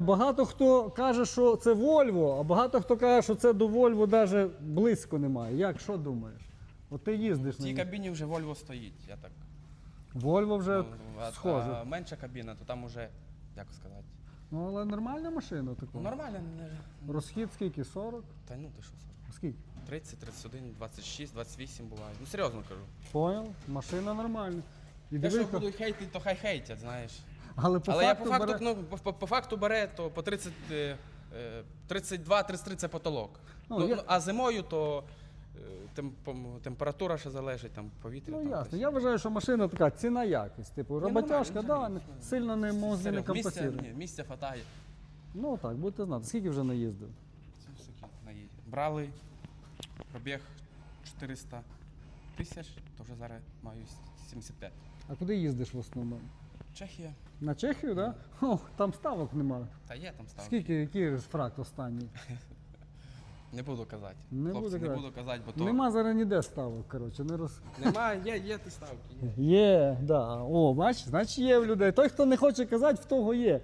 Багато хто каже, що це Volvo, а багато хто каже, що це до Volvo навіть близько немає. Як, що думаєш? От ти їздиш В на цій ній. кабіні вже Volvo стоїть, я так. Volvo вже ну, а, схоже. а менша кабіна, то там уже, як сказати. Ну, але нормальна машина така. Ну нормально, не... Розхід скільки? 40? Та ну ти що, Саш, Скільки? 30, 31, 26, 28 буває. Ну серйозно кажу. Понял? Машина нормальна. І Те, що дивись, будуть хейтити, то хай хейтять, знаєш. Але по Але я факту, по факту, бере... ну, по, по, по факту бере, то по 30, е, е, 32, 33 це потолок. Ну, Ну, я- ну, А зимою то е, тем, температура ще залежить, там повітря. Ну там ясно. десь. Я вважаю, що машина така ціна якість. Типу, роботяжка, да, нормально. сильно не можна не Серйозно, місця, компенсує. ні, місця хватає. Ну так, будете знати. Скільки вже наїздив? Це. Брали пробіг 400 тисяч, то вже зараз маю 75. А куди їздиш в основному? Чехія. На Чехію, так? Да? О, там ставок немає. Та є там ставки. Скільки, який фракт останній? Не буду казати. Не Хлопці, буду не казати. буду казати, бо то Нема зараз ніде ставок, коротше, не роз. Нема, є, є ті ставки. Є. Є, да. О, бачиш, значить є в людей. Той, хто не хоче казати, в того є.